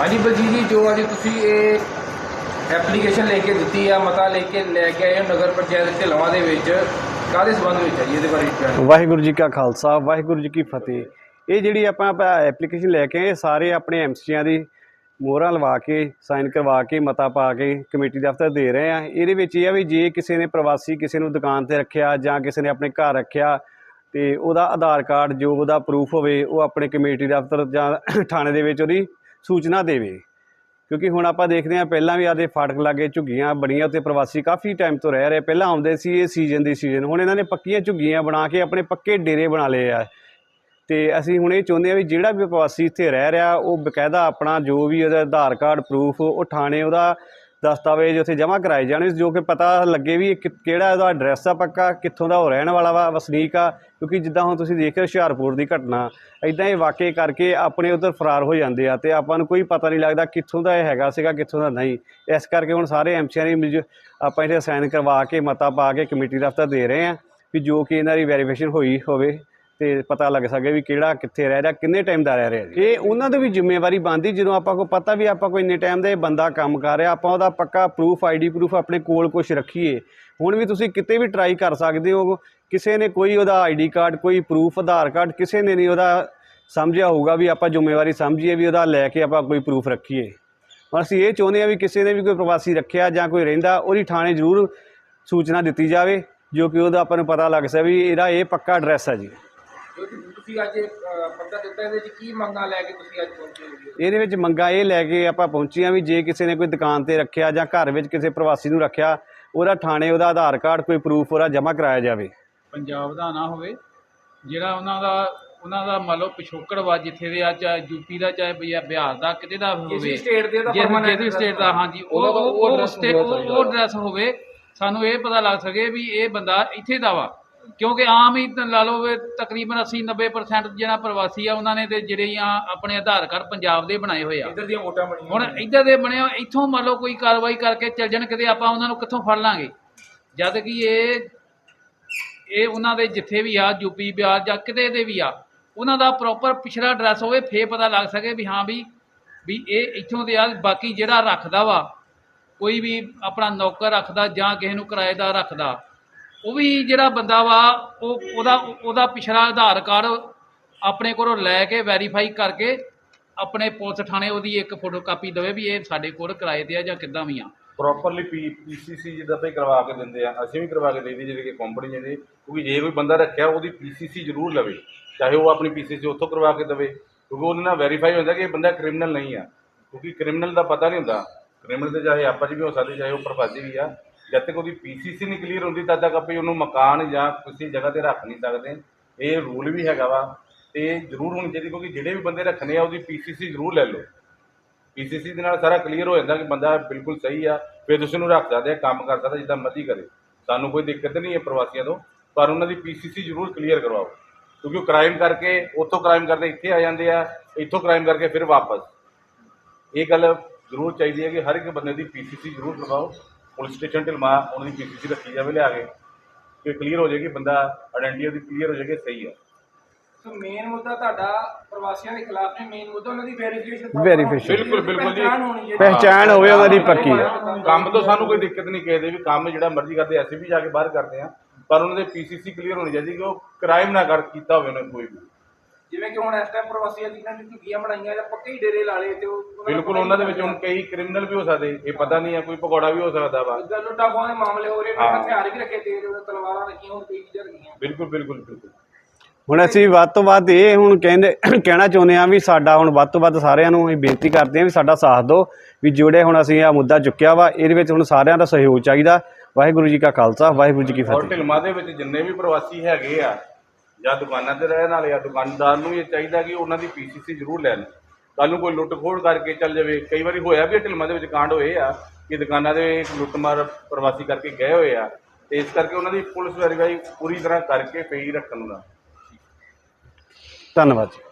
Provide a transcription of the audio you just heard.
ਹਾਂਜੀ ਬਲਜੀਤ ਜੀ, ਜੋ ਅੱਜ ਤੁਸੀਂ ਇਹ ਐਪਲੀਕੇਸ਼ਨ ਲੈ ਕੇ ਦਿੱਤੀ ਆ, ਮਤਾ ਲੈ ਕੇ ਲੈ ਕੇ ਆਏ ਹੋ ਨਗਰ ਪੰਚਾਇਤ ਢਿਲਵਾਂ ਦੇ ਵਿੱਚ, ਕਾਹਦੇ ਸੰਬੰਧ ਵਿੱਚ ਹੈ ਜੀ ਇਹਦੇ ਬਾਰੇ ਜਾਣੋ ਵਾਹਿਗੁਰੂ ਜੀ ਕਾ ਖਾਲਸਾ, ਵਾਹਿਗੁਰੂ ਜੀ ਕੀ ਫਤਿਹ। ਇਹ ਜਿਹੜੀ ਆਪਾਂ ਐਪਲੀਕੇਸ਼ਨ ਲੈ ਕੇ ਆਏ ਇਹ ਸਾਰੇ ਆਪਣੇ ਐਮਸੀਆਂ ਦੀ ਮੋਹਰਾਂ ਲਵਾ ਕੇ ਸਾਈਨ ਕਰਵਾ ਕੇ, ਮਤਾ ਪਾ ਕੇ, ਕਮੇਟੀ ਦਫ਼ਤਰ ਦੇ ਰਹੇ ਆ। ਇਹਦੇ ਵਿੱਚ ਇਹ ਆ ਵੀ ਜੇ ਕਿਸੇ ਨੇ ਪ੍ਰਵਾਸੀ ਕਿਸੇ ਨੂੰ ਦੁਕਾਨ ਤੇ ਰੱਖਿਆ ਜਾਂ ਕਿਸੇ ਨੇ ਆਪਣੇ ਘਰ ਰੱਖਿਆ, ਤੇ ਉਹਦਾ ਆਧਾਰ ਕਾਰਡ ਜੋ ਉਹਦਾ ਪ੍ਰੂਫ ਹੋਵੇ, ਉਹ ਆਪਣੇ ਕਮੇਟੀ ਦਫ਼ਤਰ ਜਾਂ ਥਾਣੇ ਦੇ ਵਿੱਚ ਉਹਦੀ ਸੂਚਨਾ ਦੇਵੇ। ਕਿਉਂਕਿ ਹੁਣ ਆਪਾਂ ਦੇਖਦੇ ਹਾਂ, ਪਹਿਲਾਂ ਵੀ ਆਦੇ ਫਾਟਕ ਲਾਗੇ ਝੁੱਗੀਆਂ ਬਣੀਆਂ ਉੱਤੇ ਪ੍ਰਵਾਸੀ ਕਾਫੀ ਟਾਈਮ ਤੋਂ ਰਹਿ ਰਹੇ। ਪਹਿਲਾਂ ਆਉਂਦੇ ਸੀ ਇਹ ਸੀਜ਼ਨ ਦੀ ਸੀਜ਼ਨ ਹੁਣ ਇਹਨਾਂ ਨੇ ਪੱਕੀਆਂ ਝੁੱਗੀਆਂ ਬਣਾ ਕੇ ਆਪਣੇ ਪੱਕੇ ਡੇਰੇ ਬਣਾ ਲਏ ਆ। ਤੇ ਅਸੀਂ ਹੁਣ ਇਹ ਚਾਹੁੰਦੇ ਆ ਵੀ ਜਿਹੜਾ ਵੀ ਪ੍ਰਵਾਸੀ ਇੱਥੇ ਰਹਿ ਰਿਹਾ, ਉਹ ਬਕਾਇਦਾ ਆਪਣਾ ਜੋ ਵੀ ਉਹਦਾ ਆਧਾਰ ਕਾਰਡ ਪ੍ਰੂਫ ਉਹ ਥਾਣੇ ਉਹਦਾ ਦਸਤਾਵੇਜ਼ ਉੱਥੇ ਜਮ੍ਹਾਂ ਕਰਾਏ ਜਾਣ ਜੋ ਕਿ ਪਤਾ ਲੱਗੇ ਵੀ ਇਹ ਕਿਹੜਾ ਇਹਦਾ ਐਡਰੈਸ ਆ ਪੱਕਾ, ਕਿੱਥੋਂ ਦਾ ਉਹ ਰਹਿਣ ਵਾਲਾ ਵਾ, ਵਸਨੀਕ ਆ, ਕਿਉਂਕਿ ਜਿੱਦਾਂ ਹੁਣ ਤੁਸੀਂ ਦੇਖ ਰਹੇ ਹੋ ਹੁਸ਼ਿਆਰਪੁਰ ਦੀ ਘਟਨਾ ਇਦਾਂ ਇਹ ਵਾਕਿਏ ਕਰਕੇ ਆਪਣੇ ਉਧਰ ਫਰਾਰ ਹੋ ਜਾਂਦੇ ਆ, ਤੇ ਆਪਾਂ ਨੂੰ ਕੋਈ ਪਤਾ ਨਹੀਂ ਲੱਗਦਾ ਕਿੱਥੋਂ ਦਾ ਇਹ ਹੈਗਾ ਸੀਗਾ, ਕਿੱਥੋਂ ਦਾ ਨਹੀਂ। ਇਸ ਕਰਕੇ ਹੁਣ ਸਾਰੇ ਐਮਸੀਆਂ ਨੇ ਮਿਲ- ਆਪਾਂ ਇੱਥੇ ਸਾਈਨ ਕਰਵਾ ਕੇ ਮਤਾ ਪਾ ਕੇ ਕਮੇਟੀ ਦਫ਼ਤਰ ਦੇ ਰਹੇ ਆ, ਵੀ ਜੋ ਕਿ ਇਹਨਾਂ ਦੀ ਵੈਰੀਫਿਕੇਸ਼ਨ ਹੋਈ ਹੋਵੇ ਤੇ ਪਤਾ ਲੱਗ ਸਕੇ ਵੀ ਕਿਹੜਾ ਕਿੱਥੇ ਰਹਿ ਰਿਹਾ, ਕਿੰਨੇ ਟਾਈਮ ਦਾ ਰਹਿ ਰਿਹਾ ਇਹ ਉਹਨਾਂ ਦੀ ਵੀ ਜ਼ਿੰਮੇਵਾਰੀ ਬਣਦੀ, ਜਦੋਂ ਆਪਾਂ ਕੋ ਪਤਾ ਵੀ ਆਪਾਂ ਕੋਈ ਇੰਨੇ ਟਾਈਮ ਦਾ ਇਹ ਬੰਦਾ ਕੰਮ ਕਰ ਰਿਹਾ, ਆਪਾਂ ਉਹਦਾ ਪੱਕਾ ਪ੍ਰੂਫ ਆਈਡੀ ਪ੍ਰੂਫ ਆਪਣੇ ਕੋਲ ਕੁਝ ਰੱਖੀਏ। ਹੁਣ ਵੀ ਤੁਸੀਂ ਕਿਤੇ ਵੀ ਟਰਾਈ ਕਰ ਸਕਦੇ ਹੋ, ਕਿਸੇ ਨੇ ਕੋਈ ਉਹਦਾ ਆਈਡੀ ਕਾਰਡ ਕੋਈ ਪ੍ਰੂਫ ਆਧਾਰ ਕਾਰਡ ਕਿਸੇ ਨੇ ਨਹੀਂ ਉਹਦਾ ਸਮਝਿਆ ਹੋਊਗਾ ਵੀ ਆਪਾਂ ਜ਼ਿੰਮੇਵਾਰੀ ਸਮਝੀਏ ਵੀ ਉਹਦਾ ਲੈ ਕੇ ਆਪਾਂ ਕੋਈ ਪ੍ਰੂਫ ਰੱਖੀਏ। ਅਸੀਂ ਇਹ ਚਾਹੁੰਦੇ ਹਾਂ ਵੀ ਕਿਸੇ ਨੇ ਵੀ ਕੋਈ ਪ੍ਰਵਾਸੀ ਰੱਖਿਆ ਜਾਂ ਕੋਈ ਰਹਿੰਦਾ, ਉਹਦੀ ਥਾਣੇ ਜ਼ਰੂਰ ਸੂਚਨਾ ਦਿੱਤੀ ਜਾਵੇ, ਜੋ ਕਿ ਉਹਦਾ ਆਪਾਂ ਨੂੰ ਪਤਾ ਲੱਗ ਸਕੇ ਵੀ ਇਹਦਾ ਇਹ ਪੱਕਾ ਐਡਰੈਸ ਹੈ ਜੀ। ਤੁਸੀਂ ਅੱਜ ਦਿੱਤਾ ਇਹਦੇ ਵਿੱਚ ਕੀ ਮੰਗਾਂ ਲੈ ਕੇ ਤੁਸੀਂ ਅੱਜ ਪਹੁੰਚੇ ਹੋ ਜੀ? ਇਹਦੇ ਵਿੱਚ ਮੰਗਾਂ ਇਹ ਲੈ ਕੇ ਆਪਾਂ ਪਹੁੰਚੇ ਹਾਂ ਵੀ ਜੇ ਕਿਸੇ ਨੇ ਕੋਈ ਦੁਕਾਨ ਤੇ ਰੱਖਿਆ ਜਾਂ ਘਰ ਵਿੱਚ ਕਿਸੇ ਪ੍ਰਵਾਸੀ ਨੂੰ ਰੱਖਿਆ ਉਹਦਾ ਥਾਣੇ ਉਹਦਾ ਆਧਾਰ ਕਾਰਡ ਕੋਈ ਪ੍ਰੂਫ ਉਹਦਾ ਜਮ੍ਹਾਂ ਕਰਾਇਆ ਜਾਵੇ। ਪੰਜਾਬ ਦਾ ਨਾ ਹੋਵੇ ਜਿਹੜਾ ਉਹਨਾਂ ਦਾ ਉਹਨਾਂ ਦਾ ਮੰਨ ਲਓ ਪਿਛੋਕੜ ਵਾ ਜਿੱਥੇ ਦੇ ਆ ਚਾਹੇ ਯੂਪੀ ਦਾ ਚਾਹੇ ਬਿਹਾ- ਬਿਹਾਰ ਦਾ ਕਿਤੇ ਦਾ ਕਿਸੇ ਹੋਵੇ। ਸਟੇਟ ਦੇ ਦਾ ਸਟੇਟ ਦਾ ਹਾਂਜੀ ਉਹ ਉਹ ਉਹ ਐਡਰੈਸ ਹੋਵੇ ਸਾਨੂੰ ਇਹ ਪਤਾ ਲੱਗ ਸਕੇ ਵੀ ਇਹ ਬੰਦਾ ਇੱਥੇ ਦਾ ਵਾ। ਕਿਉਂਕਿ ਆਮ ਹੀ ਲਾ ਲਓ ਵੀ ਤਕਰੀਬਨ 80 90% ਜਿਹੜਾ ਪ੍ਰਵਾਸੀ ਆ ਉਹਨਾਂ ਨੇ ਤੇ ਜਿਹੜੇ ਆ ਆਪਣੇ ਆਧਾਰ ਕਾਰਡ ਪੰਜਾਬ ਦੇ ਬਣਾਏ ਹੋਏ ਆ। ਇੱਧਰ ਦੀਆਂ ਵੋਟਾਂ ਬਣੀਆਂ ਹੁਣ ਇੱਧਰ ਦੇ ਬਣਿਆ ਇੱਥੋਂ ਮੰਨ ਲਓ ਕੋਈ ਕਾਰਵਾਈ ਕਰਕੇ ਚੱਲ ਜਾਣ ਕਿਤੇ ਆਪਾਂ ਉਹਨਾਂ ਨੂੰ ਕਿੱਥੋਂ ਫੜ ਲਾਂਗੇ? ਜਦ ਕਿ ਇਹ ਇਹ ਉਹਨਾਂ ਦੇ ਜਿੱਥੇ ਵੀ ਆ ਯੂਪੀ ਬਿਹਾਰ ਜਾਂ ਕਿਤੇ ਦੇ ਵੀ ਆ ਉਹਨਾਂ ਦਾ ਪ੍ਰੋਪਰ ਪਿਛਲਾ ਐਡਰੈਸ ਹੋਵੇ ਫੇਰ ਪਤਾ ਲੱਗ ਸਕੇ ਵੀ ਹਾਂ ਵੀ ਵੀ ਇਹ ਇੱਥੋਂ ਦੇ ਆ ਬਾਕੀ ਜਿਹੜਾ ਰੱਖਦਾ ਵਾ ਕੋਈ ਵੀ ਆਪਣਾ ਨੌਕਰ ਰੱਖਦਾ ਜਾਂ ਕਿਸੇ ਨੂੰ ਕਿਰਾਏਦਾਰ ਰੱਖਦਾ ਉਹ ਵੀ ਜਿਹੜਾ ਬੰਦਾ ਵਾ, ਉਹ ਉਹਦਾ ਉਹਦਾ ਪਿਛਲਾ ਆਧਾਰ ਕਾਰਡ ਆਪਣੇ ਕੋਲੋਂ ਲੈ ਕੇ ਵੈਰੀਫਾਈ ਕਰਕੇ ਆਪਣੇ ਪੁਲਿਸ ਥਾਣੇ ਉਹਦੀ ਇੱਕ ਫੋਟੋ ਕਾਪੀ ਦੇਵੇ ਵੀ ਇਹ ਸਾਡੇ ਕੋਲ ਕਿਰਾਏ ਤੇ ਆ ਜਾਂ ਕਿੱਦਾਂ ਵੀ ਆ। ਪ੍ਰੋਪਰਲੀ ਪੀ ਪੀਸੀਸੀ ਜਿੱਦਾਂ ਤੇ ਕਰਵਾ ਕੇ ਦਿੰਦੇ ਆ, ਅਸੀਂ ਵੀ ਕਰਵਾ ਕੇ ਦੇਈਦੀ ਜਿਹੜੀ ਕਿ ਕੰਪਨੀ ਜਿਹਦੇ ਕਿਉਂਕਿ ਜੇ ਕੋਈ ਬੰਦਾ ਰੱਖਿਆ, ਉਹਦੀ ਪੀਸੀਸੀ ਜ਼ਰੂਰ ਲਵੇ, ਚਾਹੇ ਉਹ ਆਪਣੀ ਪੀਸੀਸੀ ਉੱਥੋਂ ਕਰਵਾ ਕੇ ਦੇਵੇ, ਕਿਉਂਕਿ ਉਹਦੇ ਨਾਲ ਵੈਰੀਫਾਈ ਹੁੰਦਾ ਕਿ ਇਹ ਬੰਦਾ ਕ੍ਰਿਮੀਨਲ ਨਹੀਂ ਆ। ਕਿਉਂਕਿ ਕ੍ਰਿਮੀਨਲ ਦਾ ਪਤਾ ਨਹੀਂ ਹੁੰਦਾ ਕ੍ਰਿਮੀਨਲ ਤੇ ਚਾਹੇ ਆਪਾਂ 'ਚ ਵੀ ਹੋ ਸਕਦੇ, ਚਾਹੇ ਉਹ ਪ੍ਰਵਾਸੀ ਵੀ ਆ ਜਦ ਤੱਕ ਉਹਦੀ ਪੀਸੀਸੀ ਨਹੀਂ ਕਲੀਅਰ ਹੁੰਦੀ, ਤਦ ਤੱਕ ਆਪਾਂ ਉਹਨੂੰ ਮਕਾਨ ਜਾਂ ਕਿਸੇ ਜਗ੍ਹਾ ਤੇ ਰੱਖ ਨਹੀਂ ਸਕਦੇ। ਇਹ ਰੂਲ ਵੀ ਹੈਗਾ ਵਾ ਤੇ ਜ਼ਰੂਰ ਹੋਣੀ ਚਾਹੀਦੀ, ਕਿਉਂਕਿ ਜਿਹੜੇ ਵੀ ਬੰਦੇ ਰੱਖਣੇ ਆ, ਉਹਦੀ ਪੀਸੀਸੀ ਜ਼ਰੂਰ ਲੈ ਲਓ। ਪੀਸੀਸੀ ਦੇ ਨਾਲ ਸਾਰਾ ਕਲੀਅਰ ਹੋ ਜਾਂਦਾ ਕਿ ਬੰਦਾ ਬਿਲਕੁਲ ਸਹੀ ਆ, ਫਿਰ ਤੁਸੀਂ ਉਹਨੂੰ ਰੱਖ ਸਕਦੇ ਆ, ਕੰਮ ਕਰ ਸਕਦਾ ਜਿੱਦਾਂ ਮਰਜ਼ੀ ਕਰੇ। ਸਾਨੂੰ ਕੋਈ ਦਿੱਕਤ ਨਹੀਂ ਹੈ ਪ੍ਰਵਾਸੀਆਂ ਤੋਂ, ਪਰ ਉਹਨਾਂ ਦੀ ਪੀਸੀਸੀ ਜ਼ਰੂਰ ਕਲੀਅਰ ਕਰਵਾਓ। ਕਿਉਂਕਿ ਉਹ ਕ੍ਰਾਈਮ ਕਰਕੇ, ਉੱਥੋਂ ਕ੍ਰਾਈਮ ਕਰਦੇ ਇੱਥੇ ਆ ਜਾਂਦੇ ਆ, ਇੱਥੋਂ ਕ੍ਰਾਈਮ ਕਰਕੇ ਫਿਰ ਵਾਪਸ। ਇਹ ਗੱਲ ਜ਼ਰੂਰ ਚਾਹੀਦੀ ਹੈ ਕਿ ਹਰ ਇੱਕ ਬੰਦੇ ਦੀ ਪੀਸੀਸੀ ਜ਼ਰੂਰ ਕਰਵਾਓ। ਪੁਲਿਸ ਸਟੇਸ਼ਨ ਢਿਲਮਾ ਉਹਨਾਂ ਦੀ ਪੀਸੀਸੀ ਰੱਖੀ ਜਾਵੇ ਲਿਆ ਕੇ ਕਿ ਕਲੀਅਰ ਹੋ ਜਾਏਗੀ ਬੰਦਾ ਆਇਡੈਂਟੀ ਉਹਦੀ ਕਲੀਅਰ ਹੋ ਜਾਏਗੀ ਸਹੀ ਹੈ ਸੋ ਮੇਨ ਮੁੱਦਾ ਤੁਹਾਡਾ ਪ੍ਰਵਾਸੀਆਂ ਦੇ ਖਿਲਾਫ ਨੇ ਮੇਨ ਮੁੱਦਾ ਉਹਨਾਂ ਦੀ ਵੈਰੀਫਿਕੇਸ਼ਨ Verification। ਬਿਲਕੁਲ, ਬਿਲਕੁਲ ਜੀ। ਪਹਿਚਾਣ ਹੋਵੇ ਉਹਨਾਂ ਦੀ ਪੱਕੀ। ਕੰਮ ਤੋਂ ਸਾਨੂੰ ਕੋਈ ਦਿੱਕਤ ਨਹੀਂ ਕਿਸੇ ਦੇ ਵੀ ਕੰਮ ਜਿਹੜਾ ਮਰਜ਼ੀ ਕਰਦੇ ਅਸੀਂ ਵੀ ਜਾ ਕੇ ਬਾਹਰ ਕਰਦੇ ਆ ਪਰ ਉਹਨਾਂ ਦੇ ਪੀਸੀਸੀ ਕਲੀਅਰ ਹੋਣੀ ਚਾਹੀਦੀ ਕਿ ਉਹ ਕ੍ਰਾਈਮ ਨਾ ਕਰ ਕੀਤਾ ਹੋਵੇ ਉਹਨਾਂ ਨੇ ਕੋਈ ਵੀ। ਜਿਵੇਂ ਕਿ ਹੁਣ ਇਸ ਟਾਈਮ ਪ੍ਰਵਾਸੀਆਂ ਦੀਆਂ ਨੇ ਝੁੱਗੀਆਂ ਬਣਾਈਆਂ ਜਾਂ ਪੱਕੇ ਹੀ ਡੇਰੇ ਲਾ ਲਏ ਤੇ ਉਹ ਬਿਲਕੁਲ ਉਹਨਾਂ ਦੇ ਵਿੱਚ ਹੁਣ ਕਈ ਕ੍ਰਿਮੀਨਲ ਵੀ ਹੋ ਸਕਦੇ ਇਹ ਪਤਾ ਨਹੀਂ ਹੈ ਕੋਈ ਪਕੌੜਾ ਵੀ ਹੋ ਸਕਦਾ ਵਾ। ਜਿੱਦਾਂ ਲੁੱਟਾਂ ਖੋਹਾਂ ਦੇ ਮਾਮਲੇ ਹੋ ਰਹੇ ਨੇ। ਹਥਿਆਰ ਵੀ ਰੱਖੇ ਉਹਨਾਂ ਤਲਵਾਰਾਂ ਰੱਖੀਆਂ ਹੋਰ ਕਈ ਚੀਜ਼ਾਂ ਰੱਖੀਆਂ। ਬਿਲਕੁਲ ਬਿਲਕੁਲ ਬਿਲਕੁਲ। ਹੁਣ ਅਸੀਂ ਵੱਧ ਤੋਂ ਵੱਧ ਇਹ ਹੁਣ ਕਹਿੰਦੇ ਕਹਿਣਾ ਚਾਹੁੰਦੇ ਹਾਂ ਵੀ ਸਾਡਾ ਹੁਣ ਵੱਧ ਤੋਂ ਵੱਧ ਸਾਰਿਆਂ ਨੂੰ ਅਸੀਂ ਬੇਨਤੀ ਕਰਦੇ ਹਾਂ ਵੀ ਸਾਡਾ ਸਾਥ ਦਿਓ ਵੀ ਜਿਹੜੇ ਹੁਣ ਅਸੀਂ ਆ ਮੁੱਦਾ ਚੁੱਕਿਆ ਵਾ ਇਹਦੇ ਵਿੱਚ ਹੁਣ ਸਾਰਿਆਂ ਦਾ ਸਹਿਯੋਗ ਚਾਹੀਦਾ। ਵਾਹਿਗੁਰੂ ਜੀ ਕਾ ਖਾਲਸਾ ਵਾਹਿਗੁਰੂ ਜੀ ਕੀ ਔਰ ਫਤਿਹ। ਢਿਲਮਾ ਦੇ ਵਿੱਚ ਜਿੰਨੇ ਵੀ ਪ੍ਰਵਾਸੀ ਹੈਗੇ ਆ ਜਾਂ ਦੁਕਾਨਾਂ ਤੇ ਰਹਿਣ ਵਾਲੇ ਆ, ਦੁਕਾਨਦਾਰ ਨੂੰ ਇਹ ਚਾਹੀਦਾ ਕਿ ਉਹਨਾਂ ਦੀ ਪੀਸੀਸੀ ਜ਼ਰੂਰ ਲੈਣ। ਕੱਲ ਨੂੰ ਕੋਈ ਲੁੱਟ ਖੋੜ ਕਰਕੇ ਚੱਲ ਜਾਵੇ। ਕਈ ਵਾਰੀ ਹੋਇਆ ਵੀ ਢਿਲਮਾ ਦੇ ਵਿੱਚ ਕਾਂਡ ਹੋਏ ਆ ਕਿ ਦੁਕਾਨਾਂ ਦੇ ਲੁੱਟਮਾਰ ਪ੍ਰਵਾਸੀ ਕਰਕੇ ਗਏ ਹੋਏ ਆ। ਤੇ ਇਸ ਕਰਕੇ ਉਹਨਾਂ ਦੀ ਪੁਲਿਸ ਵੈਰੀਫਾਈ ਪੂਰੀ ਤਰ੍ਹਾਂ ਕਰਕੇ ਪਈ ਰੱਖਣ ਦਾ ਧੰਨਵਾਦ ਜੀ।